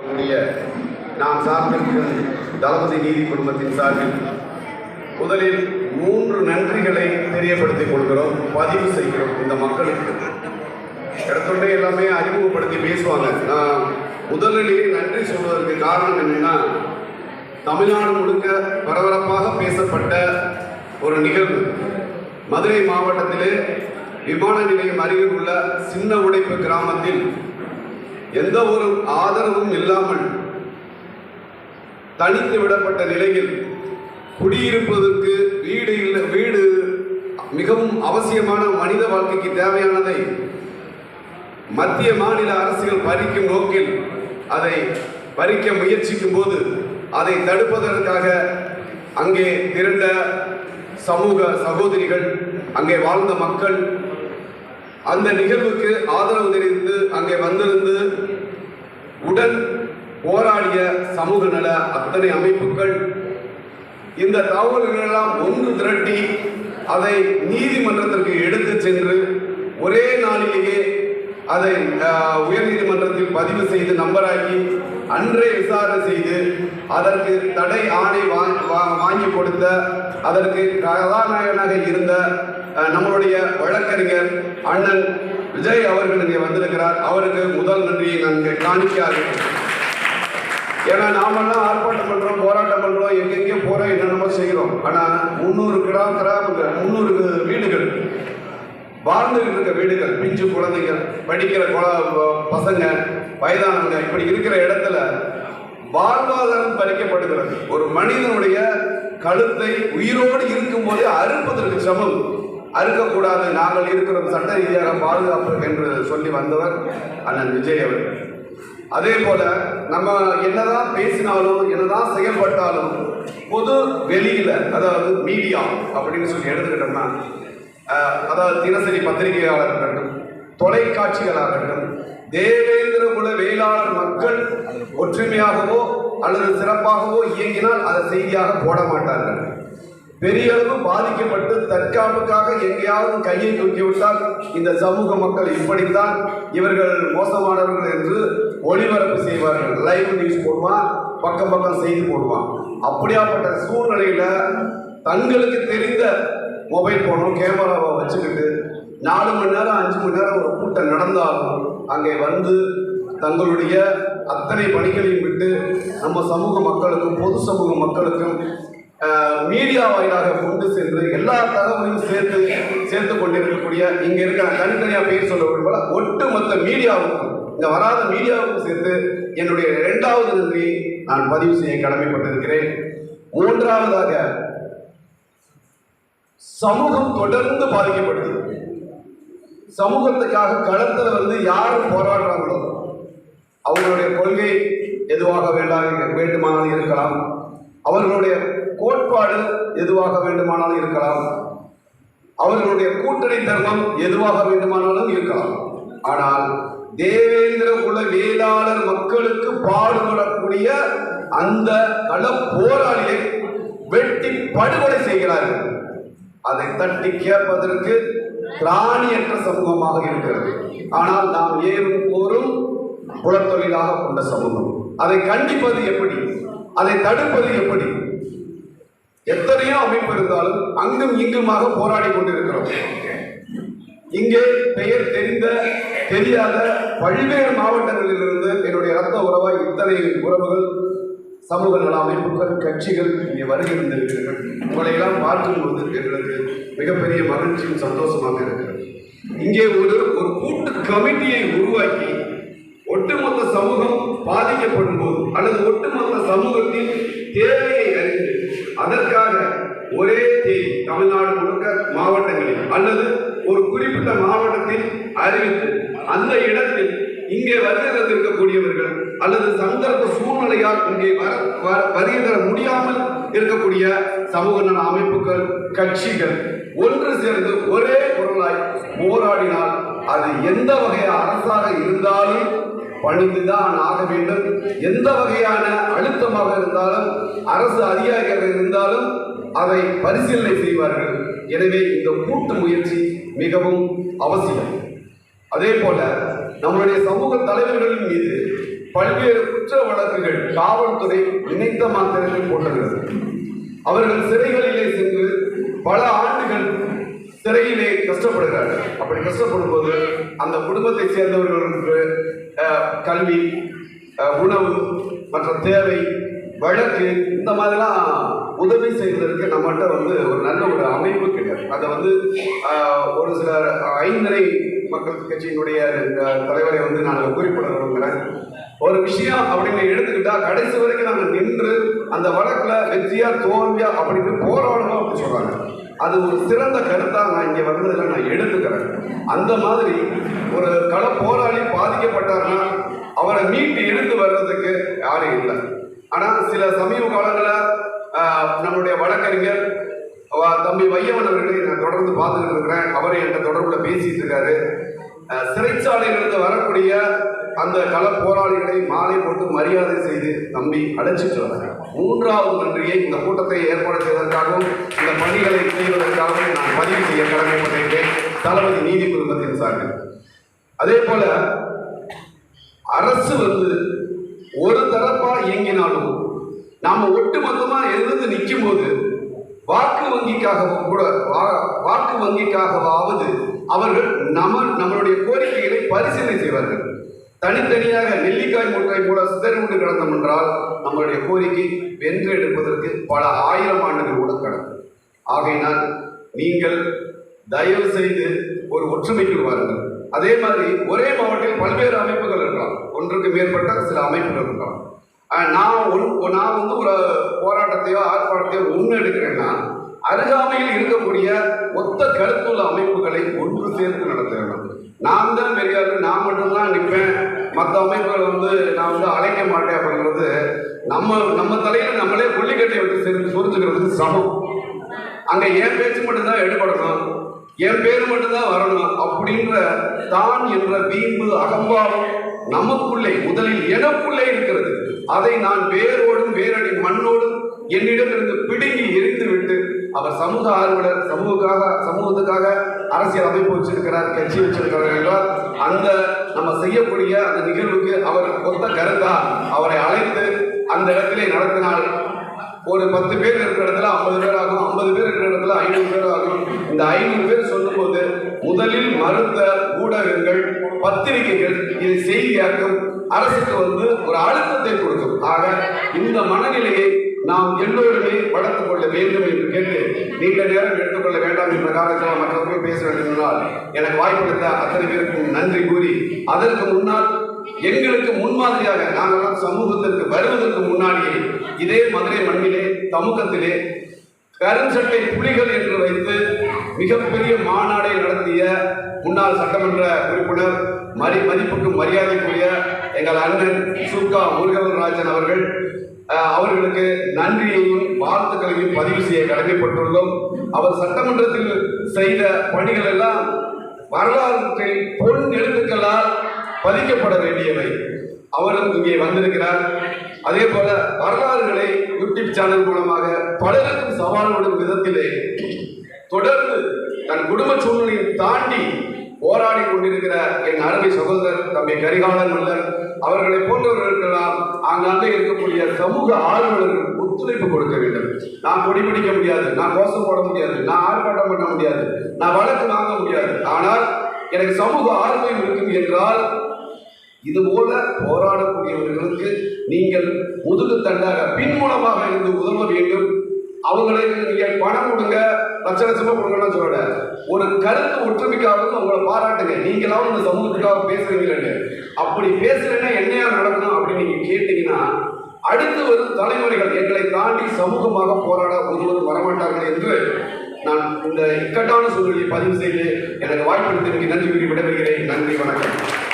கூடிய நாம் சார்ந்திருக்கும் தளபதி நீதி குடும்பத்தின் சார்பில் முதலில் மூன்று நன்றிகளை தெரியப்படுத்திக் கொள்கிறோம் பதிவு செய்கிறோம் இந்த மக்களுக்கு. இடத்தொண்டே எல்லாமே அறிமுகப்படுத்தி பேசுவாங்க. நான் முதலிலேயே நன்றி சொல்வதற்கு காரணம் என்னன்னா தமிழ்நாடு முழுக்க பரபரப்பாக பேசப்பட்ட ஒரு நிகழ்வு. மதுரை மாவட்டத்திலே விமான நிலையம் அருகில் உள்ள சின்ன உடைப்பு கிராமத்தில் எந்த ஒரு ஆதரவும் இல்லாமல் தனித்து விடப்பட்ட நிலையில் குடியிருப்பதற்கு வீடு இல்லை வீடு மிகவும் அவசியமான மனித வாழ்க்கைக்கு தேவையானதை மத்திய மாநில அரசுகள் பறிக்கும் நோக்கில் அதை பறிக்க முயற்சிக்கும் போது அதை தடுப்பதற்காக அங்கே திரண்ட சமூக சகோதரிகள் அங்கே வாழ்ந்த மக்கள் அந்த நிகழ்வுக்கு ஆதரவு தெரிவித்து அங்கே வந்திருந்து உடன் போராடிய சமூக நல அத்தனை அமைப்புகள் இந்த தகவல்களெல்லாம் ஒன்று திரட்டி அதை நீதிமன்றத்திற்கு எடுத்து சென்று ஒரே நாளிலேயே அதை உயர்நீதிமன்றத்தில் பதிவு செய்து நம்பராக்கி அன்றே விசாரணை செய்து அதற்கு தடை ஆணை வா- வாங்கி கொடுத்த அதற்கு கதாநாயகனாக இருந்த நம்மளுடைய வழக்கறிஞர் அண்ணன் விஜய் அவர்கள் இங்கே வந்திருக்கிறார். அவருக்கு முதல் நன்றியை நான் காணிக்காது ஏன்னா நாமெல்லாம் ஆர்ப்பாட்டம் பண்றோம் போராட்டம் பண்றோம் எங்கெங்கே போறோம் என்னென்னமோ செய்கிறோம். ஆனா முந்நூறு கிராம கிராமங்கள் முந்நூறு வீடுகள். வாழ்ந்துகிட்டு இருக்க வீடுகள் பிஞ்சு குழந்தைங்க படிக்கிற குழ- பசங்க வயதானவங்க இப்படி இருக்கிற இடத்துல வாழ்வாதாரம் பறிக்கப்படுகிறது. ஒரு மனிதனுடைய கழுத்தை உயிரோடு இருக்கும்போதே அறுப்பதற்கு சமம் அறுக்கக்கூடாது. நாங்கள் இருக்கிறோம் சட்ட ரீதியாக பாதுகாப்பு என்று சொல்லி வந்தவர் அண்ணன் விஜய் அவர்கள். அதே போல நம்ம என்னதான் பேசினாலும் என்னதான் செயல்பட்டாலும் பொது வெளியில அதாவது மீடியா அப்படின்னு சொல்லி எடுத்துக்கிட்டோம்னா அதாவது தினசரி பத்திரிகையாளர் இருக்கட்டும் தொலைக்காட்சிகளாகட்டும் தேவேந்திர குல வேளாளர் மக்கள் ஒற்றுமையாகவோ அல்லது சிறப்பாகவோ இயங்கினால் அதை செய்தியாக போட மாட்டார்கள். பெரிய அளவு பாதிக்கப்பட்டு தற்காப்புக்காக எங்கேயாவது கையை தூக்கிவிட்டால் இந்த சமூக மக்கள் இப்படித்தான் இவர்கள் மோசமானவர்கள் என்று ஒளிபரப்பு செய்வார்கள். லைவ் நியூஸ் போடுவான் பக்கம் பக்கம் செய்தி போடுவான் அப்படியாப்பட்ட சூழ்நிலையில தங்களுக்கு தெரிந்த மொபைல் போனும் கேமராவை வச்சுக்கிட்டு நாலு மணி நேரம் அஞ்சு மணி நேரம் ஒரு கூட்டம் நடந்தாலும் அங்கே வந்து தங்களுடைய அத்தனை பணிகளையும் விட்டு நம்ம சமூக மக்களுக்கும் பொது சமூக மக்களுக்கும் மீடியா வாயிலாக கொண்டு சென்று எல்லா தகவலையும் சேர்த்து சேர்த்து கொண்டிருக்கக்கூடிய இங்க இருக்கிற தனித்தனியா பேர் சொல்ல விரும்பல ஒட்டுமொத்த மீடியாவுக்கும் இங்க வராத மீடியாவுக்கும் சேர்த்து என்னுடைய இரண்டாவது நன்றி நான் பதிவு செய்ய கடமைப்பட்டிருக்கிறேன். மூன்றாவதாக சமூகம் தொடர்ந்து பாதிக்கப்படுது. சமூகத்துக்காக களத்துல வந்து யார் போராடுறாங்களோ அவங்களுடைய கொள்கை எதுவாக வேண்டாம் வேண்டுமானால் இருக்கலாம். அவர்களுடைய கோட்பாடு எதுவாக வேண்டுமானாலும் இருக்கலாம். அவர்களுடைய கூட்டணி தர்மம் எதுவாக வேண்டுமானாலும் இருக்கலாம். ஆனால் தேவேந்திர குல வேளாளர் மக்களுக்கு பாடுபடக்கூடிய அந்த கள போராளியை வெட்டி படுகொலை செய்கிறார்கள். அதை தட்டி கேட்பதற்கு பிராணியற்ற சமூகமாக இருக்கிறது. ஆனால் நாம் ஏறும் போரும் புலத்தொழிலாக கொண்ட சமூகம். அதை கண்டிப்பது எப்படி? அதை தடுப்பது எப்படி? எத்தனையோ அமைப்பு இருந்தாலும் அங்கும் இங்குமாக போராடி கொண்டிருக்கிறோம். இங்கே பெயர் தெரிந்த தெரியாத பல்வேறு மாவட்டங்களிலிருந்து என்னுடைய ரத்த உறவாய் இத்தனை உறவுகள் சமூக நல அமைப்புகள் கட்சிகள் இங்கே வருகிறந்திருக்கிறீர்கள் உங்களை எல்லாம் பார்க்கும்போது எங்களுக்கு மிகப்பெரிய மகிழ்ச்சியும் சந்தோஷமாக இருக்கிறது இங்கே ஒரு ஒரு கூட்டு கமிட்டியை உருவாக்கி ஒட்டுமொத்த சமூகம் பாதிக்கப்படும் போது அல்லது ஒட்டுமொத்த சமூகத்தின் தேவையை அறிந்து அதற்காக ஒரே தேதி தமிழ்நாடு முழுக்க மாவட்டங்களில் அல்லது ஒரு குறிப்பிட்ட மாவட்டத்தில் அறிவித்து அந்த இடத்தில் இங்கே வருகை இருக்கக்கூடியவர்கள் அல்லது சந்தர்ப்ப சூழ்நிலையால் இங்கே வர வர- வருகை தர முடியாமல் இருக்கக்கூடிய சமூக நல அமைப்புகள் கட்சிகள் ஒன்று சேர்ந்து ஒரே பொருளாய் போராடினால் அது எந்த வகை அரசாக இருந்தாலும் பணிந்துதான் ஆக வேண்டும். எந்த வகையான அழுத்தமாக இருந்தாலும் அரசு அதிகாரியாக இருந்தாலும் அதை பரிசீலனை செய்வார்கள். எனவே இந்த கூட்டு முயற்சி மிகவும் அவசியம். அதே போல நம்மளுடைய சமூக தலைவர்களின் மீது பல்வேறு குற்ற வழக்குகள் காவல்துறை இணைத்த மாத்திரத்தில் போட்டுகிறது அவர்கள் சிறைகளிலே சென்று பல ஆண்டுகள் சிறையிலே கஷ்டப்படுகிறார்கள். அப்படி கஷ்டப்படும் போது அந்த குடும்பத்தை சேர்ந்தவர்களுக்கு கல்வி உணவு மற்ற தேவை வழக்கு இந்த மாதிரிலாம் உதவி செய்வதற்கு நம்மகிட்ட வந்து ஒரு நல்ல ஒரு அமைப்பு கிடையாது. அதை வந்து ஒரு சில ஐந்தரை மக்கள் கட்சியினுடைய தலைவரை வந்து நான் குறிப்பிட விரும்புகிறேன் ஒரு விஷயம் அப்படின்னு எடுத்துக்கிட்டா கடைசி வரைக்கும் நாங்கள் நின்று அந்த வழக்கில் வெற்றியா தோல்வியா அப்படின்னு போராடணும் அப்படின்னு சொல்றாங்க. அது ஒரு சிறந்த கருத்தா நான் இங்கே வந்ததில் நான் எடுத்துக்கிறேன். அந்த மாதிரி ஒரு கள போராளி பாதிக்கப்பட்டார்னா அவரை மீட்டு எடுத்து வர்றதுக்கு யாரும் இல்லை. ஆனால் சில சமீப காலங்களில் நம்மளுடைய வழக்கறிஞர் தம்பி வையவன் அவர்களை நான் தொடர்ந்து பார்த்துட்டு இருக்கிறேன் அவர் என்கிட்ட தொடர்புல பேசிட்டு இருக்காரு சிறைச்சாலையிலிருந்து வரக்கூடிய அந்த கள போராளிகளை மாலை போட்டு மரியாதை செய்து தம்பி அழைச்சிட்டு வர்றாங்க மூன்றாவது நன்றியை இந்த கூட்டத்தை ஏற்பாடு செய்வதற்காகவும் இந்த பணிகளை செய்வதற்காகவும் நான் பதிவு செய்ய கடமைப்பட்டிருக்கேன். தளபதி நீதி குடும்பத்தின் சார்பில். அதே போல அரசு வந்து ஒரு தரப்பா இயங்கினாலும் நாம ஒட்டுமொத்தமா எதிர்த்து நிற்கும் போது வாக்கு வங்கிக்காகவும் கூட வா- வாக்கு வங்கிக்காகவாவது அவர்கள் நம்ம நம்மளுடைய கோரிக்கைகளை பரிசீலனை செய்வார்கள். தனித்தனியாக நெல்லிக்காய் மூட்டை போல சிதறிவிட்டு கிடந்தோம் என்றால் நம்மளுடைய கோரிக்கை வென்று எடுப்பதற்கு பல ஆயிரம் ஆண்டுகள் கூட கடக்கும். ஆகையினால் நீங்கள் தயவு செய்து ஒரு ஒற்றுமைக்கு வாருங்கள். அதே மாதிரி ஒரே மாவட்டத்தில் பல்வேறு அமைப்புகள் இருக்கலாம். ஒன்றுக்கு மேற்பட்ட சில அமைப்புகள் இருக்கலாம். நான் நான் வந்து ஒரு போராட்டத்தையோ ஆர்ப்பாட்டத்தையோ முன்னெடுக்கிறேன்னா அருகாமையில் இருக்கக்கூடிய ஒத்த கருத்துள்ள அமைப்புகளை ஒன்று சேர்த்து நடத்த வேண்டும். நான் தான் பெரியாரு நான் மட்டும்தான் நிற்பேன். மற்ற அமைப்புகள் வந்து நான் வந்து அழைக்க மாட்டேன் அப்படிங்கிறது நம்ம நம்ம தலையில நம்மளே கொல்லிக்கட்டை விட்டு சேர்ந்து சொரிஞ்சுக்கிறதுக்கு சமம். அங்க என் பேச்சு மட்டும்தான் எடுபடணும். என் பேர் மட்டும்தான் வரணும் அப்படின்ற தான் என்ற வீம்பு அகம்பாவம் நமக்குள்ளே முதலில் எனக்குள்ளே இருக்கிறது. அதை நான் வேரோடும் வேரடி மண்ணோடும் என்னிடமிருந்து பிடுங்கி எரிந்து விட்டு அவர் சமூக ஆர்வலர் சமூகக்காக சமூகத்துக்காக அரசியல் அமைப்பு வச்சிருக்கிறார் கட்சி வச்சிருக்கிறார் என்றால் அந்த நம்ம செய்யக்கூடிய அந்த நிகழ்வுக்கு அவர் கொத்த கருத்தா? அவரை அழைத்து அந்த இடத்திலே நடத்தினால் ஒரு பத்து பேர் இருக்கிற இடத்துல ஐம்பது பேர் ஆகும் ஐம்பது பேர் இருக்கிற இடத்துல ஐநூறு பேர் ஆகும். இந்த ஐநூறு பேர் சொல்லும்போது முதலில் மறுத்த ஊடகங்கள் பத்திரிகைகள் இதை செய்தியாக்கும் அரசுக்கு வந்து ஒரு அழுத்தத்தை கொடுக்கும். ஆக இந்த மனநிலையை நாம் எல்லோருமே வளர்த்துக் கொள்ள வேண்டும் என்று கேட்டு நீண்ட நேரம் எடுத்துக்கொள்ள வேண்டாம் என்ற காரணத்தில் மற்றவர்கள் பேச வேண்டும் என்றால் எனக்கு வாய்ப்பளித்த அத்தனை பேருக்கும் நன்றி கூறி அதற்கு முன்னால் எங்களுக்கு முன்மாதிரியாக நாங்கள்லாம் சமூகத்திற்கு வருவதற்கு முன்னாடியே இதே மதுரை மண்ணிலே தமுகத்திலே கருஞ்சட்டை புலிகள் என்று வைத்து மிகப்பெரிய மாநாடை நடத்திய முன்னாள் சட்டமன்ற உறுப்பினர் மரி மதிப்புக்கும் மரியாதைக்குரிய எங்கள் அண்ணன் சுகா முருகவராஜன் அவர்கள் அவர்களுக்கு நன்றியையும் வாழ்த்துக்களையும் பதிவு செய்ய கடமைப்பட்டுள்ளோம். அவர் சட்டமன்றத்தில் செய்த பணிகள் எல்லாம் வரலாற்றில் பொன் எழுத்துக்களால் பதிக்கப்பட வேண்டியவை. அவரும் இங்கே வந்திருக்கிறார். அதே போல வரலாறுகளை யூடியூப் சேனல் மூலமாக பலருக்கும் சவால் விடும் விதத்திலே தொடர்ந்து தன் குடும்ப சூழ்நிலையை தாண்டி போராடி கொண்டிருக்கிற என் அருமை சகோதரர் தம்பி கரிகாலன் மல்லர் அவர்களை போன்றவர்களுக்கெல்லாம் ஆங்காங்கே இருக்கக்கூடிய சமூக ஆர்வலர்கள் ஒத்துழைப்பு கொடுக்க வேண்டும். நான் கொடி பிடிக்க முடியாது நான் கோஷம் போட முடியாது நான் ஆர்ப்பாட்டம் பண்ண முடியாது நான் வழக்கு வாங்க முடியாது. ஆனால் எனக்கு சமூக ஆர்வம் இருக்கும் என்றால் இது போல போராடக்கூடியவர்களுக்கு நீங்கள் முதுகு தண்டாக பின்மூலமாக இருந்து உதவ வேண்டும். அவங்களுக்கு நீங்க பணம் கொடுங்க லட்ச லட்சமா கொடுங்கன்னு சொல்லல ஒரு கருத்து ஒற்றுமைக்காகவும் உங்களை பாராட்டுங்க. நீங்களாவும் இந்த சமூகத்துக்காக பேசுறீங்களே அப்படி பேசுறேன்னா என்னையா நடக்கணும் அப்படின்னு நீங்க கேட்டீங்கன்னா அடுத்து வரும் தலைமுறைகள் எங்களை தாண்டி சமூகமாக போராட ஒருவரும் வரமாட்டார்கள் என்று நான் இந்த இக்கட்டான சூழ்நிலையை பதிவு செய்து எனக்கு வாய்ப்பு நன்றி கூறி விடைபெறுகிறேன். நன்றி வணக்கம்.